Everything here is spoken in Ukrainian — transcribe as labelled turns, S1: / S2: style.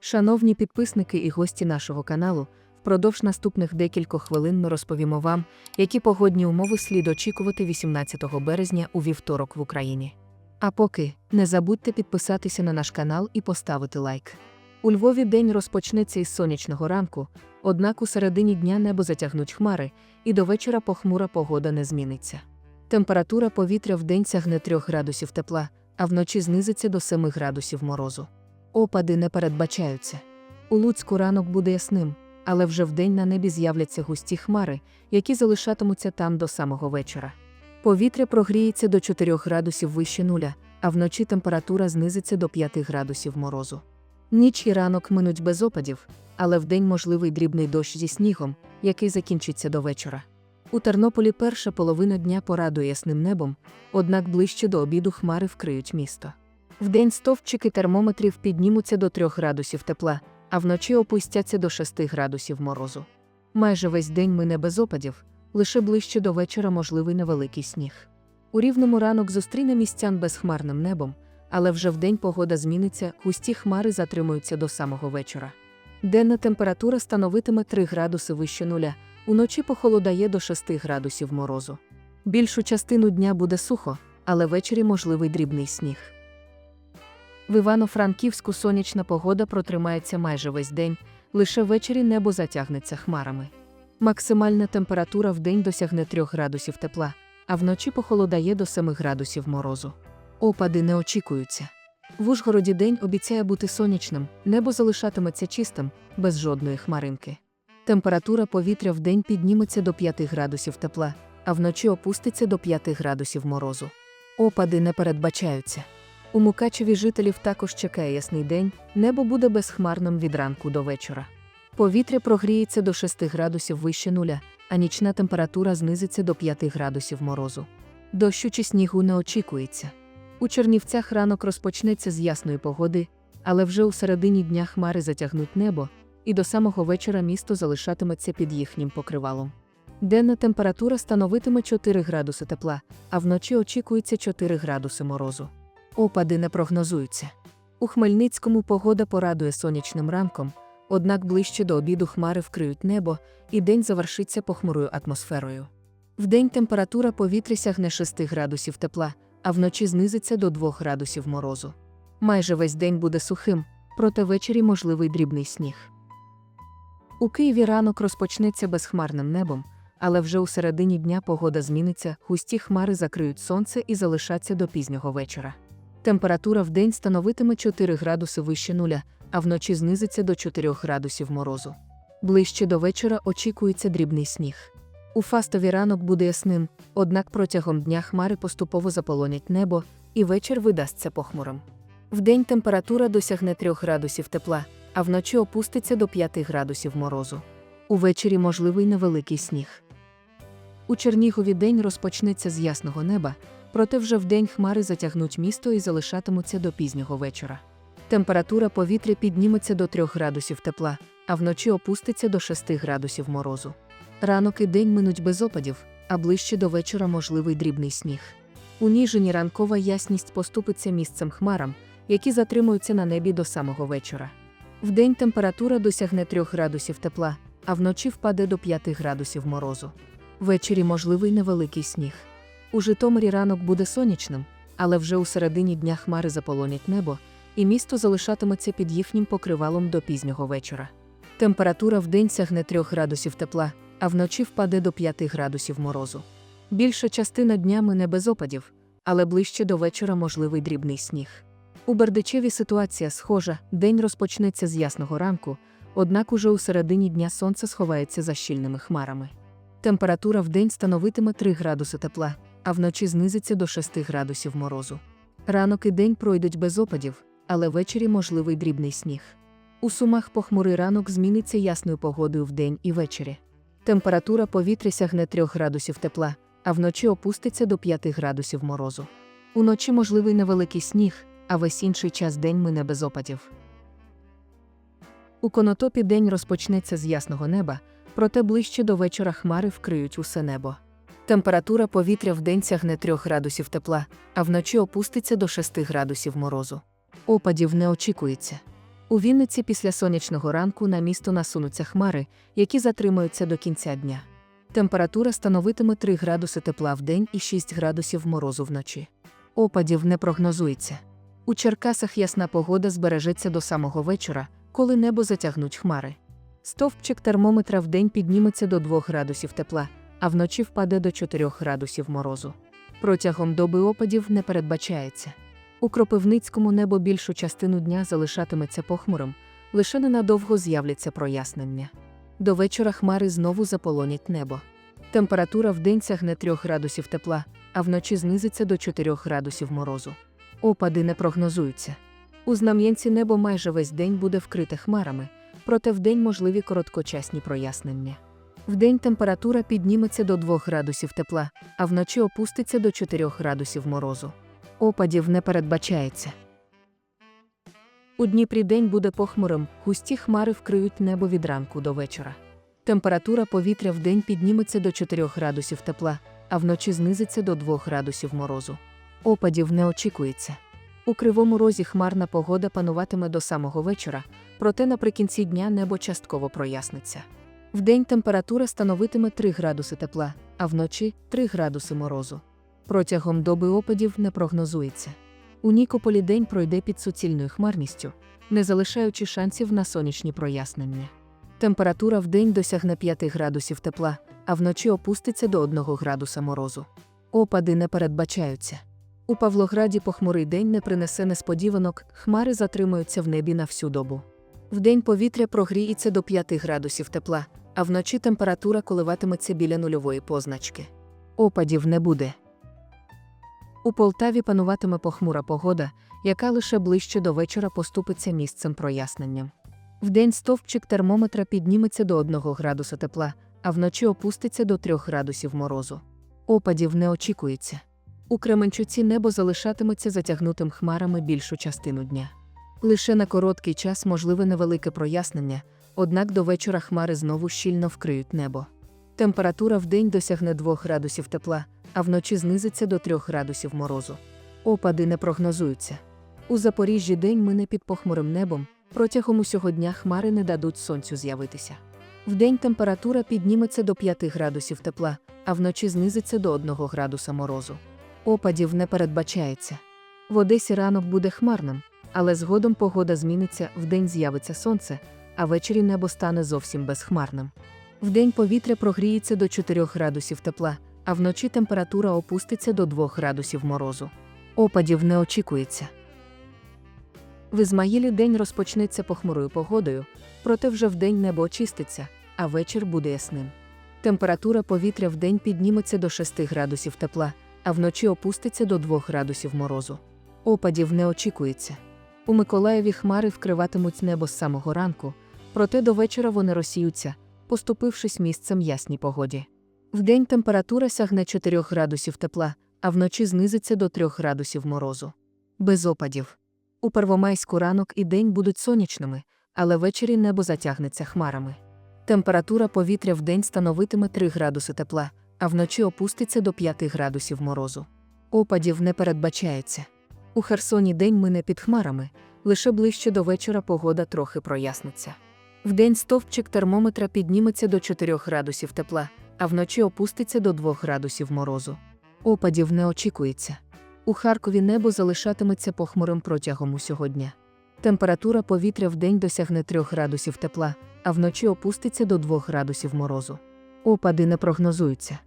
S1: Шановні підписники і гості нашого каналу, впродовж наступних декількох хвилин ми розповімо вам, які погодні умови слід очікувати 18 березня у вівторок в Україні. А поки не забудьте підписатися на наш канал і поставити лайк. У Львові день розпочнеться із сонячного ранку, однак у середині дня небо затягнуть хмари, і до вечора похмура погода не зміниться. Температура повітря вдень сягне 3 градусів тепла, а вночі знизиться до 7 градусів морозу. Опади не передбачаються. У Луцьку ранок буде ясним, але вже вдень на небі з'являться густі хмари, які залишатимуться там до самого вечора. Повітря прогріється до 4 градусів вище нуля, а вночі температура знизиться до 5 градусів морозу. Ніч і ранок минуть без опадів, але вдень можливий дрібний дощ зі снігом, який закінчиться до вечора. У Тернополі перша половина дня порадує ясним небом, однак ближче до обіду хмари вкриють місто. Вдень стовпчики термометрів піднімуться до 3 градусів тепла, а вночі опустяться до 6 градусів морозу. Майже весь день мине без опадів, лише ближче до вечора можливий невеликий сніг. У рівному ранок зустріне містян безхмарним небом, але вже вдень погода зміниться, густі хмари затримуються до самого вечора. Денна температура становитиме 3 градуси вище нуля, уночі похолодає до 6 градусів морозу. Більшу частину дня буде сухо, але ввечері можливий дрібний сніг. В Івано-Франківську сонячна погода протримається майже весь день, лише ввечері небо затягнеться хмарами. Максимальна температура в день досягне 3 градусів тепла, а вночі похолодає до 7 градусів морозу. Опади не очікуються. В Ужгороді день обіцяє бути сонячним, небо залишатиметься чистим, без жодної хмаринки. Температура повітря в день підніметься до 5 градусів тепла, а вночі опуститься до 5 градусів морозу. Опади не передбачаються. У Мукачеві жителів також чекає ясний день, небо буде безхмарним від ранку до вечора. Повітря прогріється до 6 градусів вище нуля, а нічна температура знизиться до 5 градусів морозу. Дощу чи снігу не очікується. У Чернівцях ранок розпочнеться з ясної погоди, але вже у середині дня хмари затягнуть небо, і до самого вечора місто залишатиметься під їхнім покривалом. Денна температура становитиме 4 градуси тепла, а вночі очікується 4 градуси морозу. Опади не прогнозуються. У Хмельницькому погода порадує сонячним ранком, однак ближче до обіду хмари вкриють небо, і день завершиться похмурою атмосферою. Вдень температура повітря сягне 6 градусів тепла, а вночі знизиться до 2 градусів морозу. Майже весь день буде сухим, проте ввечері можливий дрібний сніг. У Києві ранок розпочнеться безхмарним небом, але вже у середині дня погода зміниться, густі хмари закриють сонце і залишаться до пізнього вечора. Температура в день становитиме 4 градуси вище нуля, а вночі знизиться до 4 градусів морозу. Ближче до вечора очікується дрібний сніг. У фастові ранок буде ясним, однак протягом дня хмари поступово заполонять небо, і вечір видасться похмурим. Вдень температура досягне 3 градусів тепла, а вночі опуститься до 5 градусів морозу. Увечері можливий невеликий сніг. У Чернігові день розпочнеться з ясного неба, проте вже вдень хмари затягнуть місто і залишатимуться до пізнього вечора. Температура повітря підніметься до 3 градусів тепла, а вночі опуститься до 6 градусів морозу. Ранок і день минуть без опадів, а ближче до вечора можливий дрібний сніг. У Ніжині ранкова ясність поступиться місцем хмарам, які затримуються на небі до самого вечора. Вдень температура досягне 3 градусів тепла, а вночі впаде до 5 градусів морозу. Ввечері можливий невеликий сніг. У Житомирі ранок буде сонячним, але вже у середині дня хмари заполонять небо, і місто залишатиметься під їхнім покривалом до пізнього вечора. Температура вдень сягне 3 градусів тепла, а вночі впаде до 5 градусів морозу. Більша частина дня мине без опадів, але ближче до вечора можливий дрібний сніг. У Бердичеві ситуація схожа, день розпочнеться з ясного ранку, однак уже у середині дня сонце сховається за щільними хмарами. Температура вдень становитиме 3 градуси тепла, а вночі знизиться до 6 градусів морозу. Ранок і день пройдуть без опадів, але ввечері можливий дрібний сніг. У сумах похмурий ранок зміниться ясною погодою вдень і ввечері. Температура повітря сягне 3 градусів тепла, а вночі опуститься до 5 градусів морозу. Уночі можливий невеликий сніг, а весь інший час день мине без опадів. У конотопі день розпочнеться з ясного неба, проте ближче до вечора хмари вкриють усе небо. Температура повітря вдень сягне 3 градусів тепла, а вночі опуститься до 6 градусів морозу. Опадів не очікується. У Вінниці після сонячного ранку на місто насунуться хмари, які затримаються до кінця дня. Температура становитиме 3 градуси тепла в день і 6 градусів морозу вночі. Опадів не прогнозується. У Черкасах ясна погода збережеться до самого вечора, коли небо затягнуть хмари. Стовпчик термометра в день підніметься до 2 градусів тепла, а вночі впаде до 4 градусів морозу. Протягом доби опадів не передбачається. У Кропивницькому небо більшу частину дня залишатиметься похмурим, лише ненадовго з'являться прояснення. До вечора хмари знову заполонять небо. Температура в день сягне 3 градусів тепла, а вночі знизиться до 4 градусів морозу. Опади не прогнозуються. У Знам'янці небо майже весь день буде вкрите хмарами, проте вдень можливі короткочасні прояснення. Вдень температура підніметься до 2 градусів тепла, а вночі опуститься до 4 градусів морозу. Опадів не передбачається. У Дніпрі день буде похмурим, густі хмари вкриють небо від ранку до вечора. Температура повітря в день підніметься до 4 градусів тепла, а вночі знизиться до 2 градусів морозу. Опадів не очікується. У кривому розі хмарна погода пануватиме до самого вечора, проте наприкінці дня небо частково проясниться. Вдень температура становитиме 3 градуси тепла, а вночі 3 градуси морозу. Протягом доби опадів не прогнозується. У Нікополі день пройде під суцільною хмарністю, не залишаючи шансів на сонячні прояснення. Температура в день досягне 5 градусів тепла, а вночі опуститься до 1 градуса морозу. Опади не передбачаються. У Павлограді похмурий день не принесе несподіванок, хмари затримуються в небі на всю добу. Вдень повітря прогріється до 5 градусів тепла, а вночі температура коливатиметься біля нульової позначки. Опадів не буде. У Полтаві пануватиме похмура погода, яка лише ближче до вечора поступиться місцем проясненням. Вдень стовпчик термометра підніметься до 1 градуса тепла, а вночі опуститься до 3 градусів морозу. Опадів не очікується. У Кременчуці небо залишатиметься затягнутим хмарами більшу частину дня. Лише на короткий час можливе невелике прояснення, однак до вечора хмари знову щільно вкриють небо. Температура в день досягне 2 градусів тепла, а вночі знизиться до 3 градусів морозу. Опади не прогнозуються. У Запоріжжі день мине під похмурим небом, протягом усього дня хмари не дадуть сонцю з'явитися. Вдень температура підніметься до 5 градусів тепла, а вночі знизиться до 1 градуса морозу. Опадів не передбачається. В Одесі ранок буде хмарним, але згодом погода зміниться, вдень з'явиться сонце, а ввечері небо стане зовсім безхмарним. Вдень повітря прогріється до 4 градусів тепла, а вночі температура опуститься до 2 градусів морозу. Опадів не очікується. В Ізмаїлі день розпочнеться похмурою погодою, проте вже вдень небо очиститься, а вечір буде ясним. Температура повітря вдень підніметься до 6 градусів тепла, а вночі опуститься до 2 градусів морозу. Опадів не очікується. У Миколаєві хмари вкриватимуть небо з самого ранку, проте до вечора вони розсіються, поступившись місцем ясній погоді. Вдень температура сягне 4 градусів тепла, а вночі знизиться до 3 градусів морозу. Без опадів. У Первомайську ранок і день будуть сонячними, але ввечері небо затягнеться хмарами. Температура повітря вдень становитиме 3 градуси тепла, а вночі опуститься до 5 градусів морозу. Опадів не передбачається. У Херсоні день мине під хмарами, лише ближче до вечора погода трохи проясниться. Вдень стовпчик термометра підніметься до 4 градусів тепла, а вночі опуститься до 2 градусів морозу. Опадів не очікується. У Харкові небо залишатиметься похмурим протягом усього дня. Температура повітря вдень досягне 3 градусів тепла, а вночі опуститься до 2 градусів морозу. Опади не прогнозуються.